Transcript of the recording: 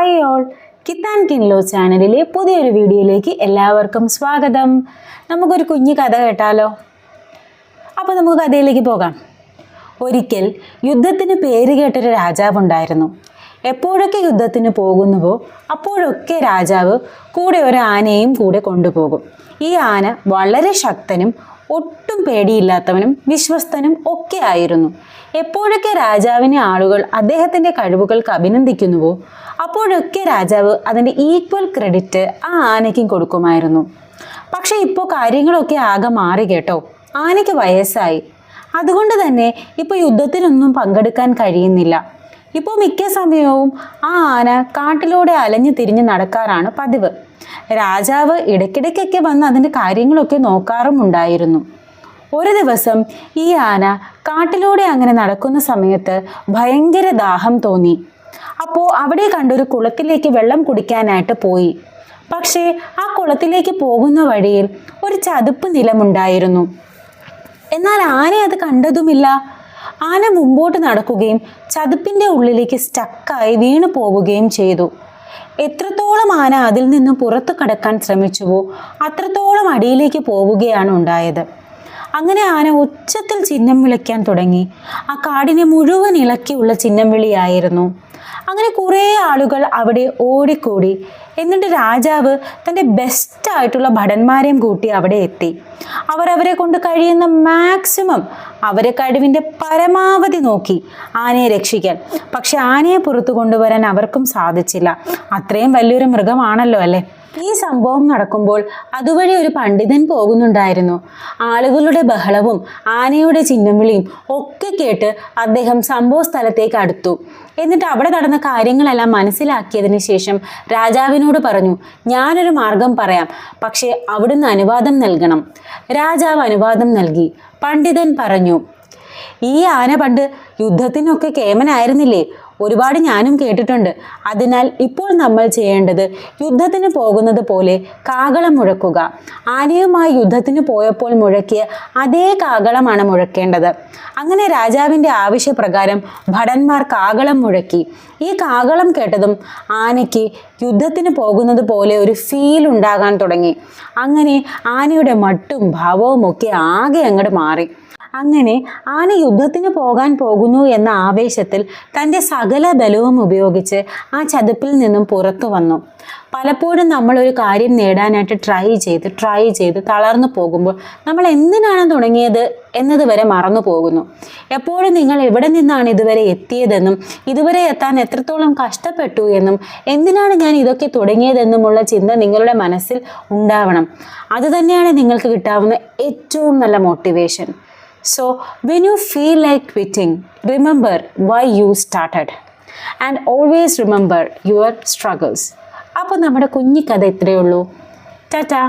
Hi all കിത്താൻ കിൻലോ ചാനലിലെ പുതിയൊരു വീഡിയോയിലേക്ക് എല്ലാവർക്കും സ്വാഗതം. നമുക്കൊരു കുഞ്ഞു കഥ കേട്ടാലോ? അപ്പോൾ നമുക്ക് കഥയിലേക്ക് പോകാം. ഒരിക്കൽ യുദ്ധത്തിന് പേര് കേട്ടൊരു രാജാവുണ്ടായിരുന്നു എപ്പോഴൊക്കെ യുദ്ധത്തിന് പോകുന്നുവോ അപ്പോഴൊക്കെ രാജാവ് കൂടെ ഒരു ആനയും കൂടെ കൊണ്ടുപോകും. ഈ ആന വളരെ ശക്തനും ഒട്ടും പേടിയില്ലാത്തവനും വിശ്വസ്തനും ഒക്കെ ആയിരുന്നു. എപ്പോഴൊക്കെ രാജാവിനെ ആളുകൾ അദ്ദേഹത്തിന്റെ കഴിവുകൾക്ക് അഭിനന്ദിക്കുന്നുവോ അപ്പോഴൊക്കെ രാജാവ് അതിന്റെ ഈക്വൽ ക്രെഡിറ്റ് ആ ആനയ്ക്കും കൊടുക്കുമായിരുന്നു. പക്ഷെ ഇപ്പോൾ കാര്യങ്ങളൊക്കെ ആകെ മാറി കേട്ടോ. ആനയ്ക്ക് വയസ്സായി. അതുകൊണ്ട് തന്നെ ഇപ്പോൾ യുദ്ധത്തിനൊന്നും പങ്കെടുക്കാൻ കഴിയുന്നില്ല. ഇപ്പോൾ മിക്ക സമയവും ആ ആന കാട്ടിലൂടെ അലഞ്ഞു തിരിഞ്ഞ് നടക്കാറാണ് പതിവ്. രാജാവ് ഇടയ്ക്കിടയ്ക്കൊക്കെ വന്ന് അതിന്റെ കാര്യങ്ങളൊക്കെ നോക്കാറുമുണ്ടായിരുന്നു. ഒരു ദിവസം ഈ ആന കാട്ടിലൂടെ അങ്ങനെ നടക്കുന്ന സമയത്ത് ഭയങ്കര ദാഹം തോന്നി. അപ്പോൾ അവിടെ കണ്ടൊരു കുളത്തിലേക്ക് വെള്ളം കുടിക്കാനായിട്ട് പോയി. പക്ഷേ ആ കുളത്തിലേക്ക് പോകുന്ന വഴിയിൽ ഒരു ചതുപ്പ് നിലമുണ്ടായിരുന്നു. എന്നാൽ ആന അത് കണ്ടതുമില്ല. ആന മുമ്പോട്ട് നടക്കുകയും ചതുപ്പിന്റെ ഉള്ളിലേക്ക് സ്റ്റക്കായി വീണു പോവുകയും ചെയ്തു. എത്രത്തോളം ആന അതിൽ നിന്നും പുറത്തു കടക്കാൻ ശ്രമിച്ചുവോ അത്രത്തോളം അടിയിലേക്ക് പോവുകയാണ് ഉണ്ടായത്. അങ്ങനെ ആന ഉച്ചത്തിൽ ചിഹ്നം വിളിക്കാൻ തുടങ്ങി. ആ കാടിനെ മുഴുവൻ ഇളക്കിയുള്ള ചിഹ്നം വിളിയായിരുന്നു. അങ്ങനെ കുറേ ആളുകൾ അവിടെ ഓടിക്കൂടി. എന്നിട്ട് രാജാവ് തന്റെ ബെസ്റ്റായിട്ടുള്ള ഭടന്മാരെയും കൂട്ടി അവിടെ എത്തി. അവരവരെ അവരെ കൊണ്ട് കഴിയുന്ന മാക്സിമം അവരെ കഴിവിന്റെ പരമാവധി നോക്കി ആനയെ രക്ഷിക്കാൻ. പക്ഷെ ആനയെ പുറത്തു കൊണ്ടുവരാൻ അവർക്കും സാധിച്ചില്ല. അത്രയും വലിയൊരു മൃഗമാണല്ലോ അല്ലേ? ഈ സംഭവം നടക്കുമ്പോൾ അതുവഴി ഒരു പണ്ഡിതൻ പോകുന്നുണ്ടായിരുന്നു. ആളുകളുടെ ബഹളവും ആനയുടെ ചിഹ്നം വിളിയും ഒക്കെ കേട്ട് അദ്ദേഹം സംഭവ സ്ഥലത്തേക്ക് അടുത്തു. എന്നിട്ട് അവിടെ നടന്ന കാര്യങ്ങളെല്ലാം മനസ്സിലാക്കിയതിന് ശേഷം രാജാവിനോട് പറഞ്ഞു ഞാനൊരു മാർഗം പറയാം. പക്ഷേ അവിടുന്ന് അനുവാദം നൽകണം. രാജാവ് അനുവാദം നൽകി. പണ്ഡിതൻ പറഞ്ഞു ഈ ആന പണ്ട് യുദ്ധത്തിനൊക്കെ കേമനായിരുന്നില്ലേ? ഒരുപാട് ഞാനും കേട്ടിട്ടുണ്ട്. അതിനാൽ ഇപ്പോൾ നമ്മൾ ചെയ്യേണ്ടത് യുദ്ധത്തിന് പോകുന്നത് പോലെ കാകളം മുഴക്കുക. ആനയുമായി യുദ്ധത്തിന് പോയപ്പോൾ മുഴക്കിയ അതേ കാകളമാണ് മുഴക്കേണ്ടത്. അങ്ങനെ രാജാവിന്റെ ആവശ്യപ്രകാരം ഭടന്മാർ കാകളം മുഴക്കി. ഈ കാകളം കേട്ടതും ആനയ്ക്ക് യുദ്ധത്തിന് പോകുന്നത് പോലെ ഒരു ഫീൽ ഉണ്ടാകാൻ തുടങ്ങി. അങ്ങനെ ആനയുടെ മട്ടും ഭാവവും ഒക്കെ ആകെ അങ്ങോട്ട് മാറി. അങ്ങനെ ആന യുദ്ധത്തിന് പോകാൻ പോകുന്നു എന്ന ആവേശത്തിൽ തന്റെ സകല ബലവും ഉപയോഗിച്ച് ആ ചതുപ്പിൽ നിന്നും പുറത്തു വന്നു. പലപ്പോഴും നമ്മൾ ഒരു കാര്യം നേടാനായിട്ട് ട്രൈ ചെയ്ത് ട്രൈ ചെയ്ത് തളർന്നു പോകുമ്പോൾ നമ്മൾ എന്തിനാണ് തുടങ്ങിയത് എന്നത് വരെ മറന്നു പോകുന്നു. എപ്പോഴും നിങ്ങൾ എവിടെ നിന്നാണ് ഇതുവരെ എത്തിയതെന്നും ഇതുവരെ എത്താൻ എത്രത്തോളം കഷ്ടപ്പെട്ടു എന്നും എന്തിനാണ് ഞാൻ ഇതൊക്കെ തുടങ്ങിയതെന്നുമുള്ള ചിന്ത നിങ്ങളുടെ മനസ്സിൽ ഉണ്ടാവണം. അതുതന്നെയാണ് നിങ്ങൾക്ക് കിട്ടാവുന്ന ഏറ്റവും നല്ല motivation So, when you feel like quitting, remember why you started and always remember your struggles. അപ്പോൾ നമ്മുടെ കുഞ്ഞിക്കഥ ഇത്രയേ ഉള്ളൂ ടാറ്റാ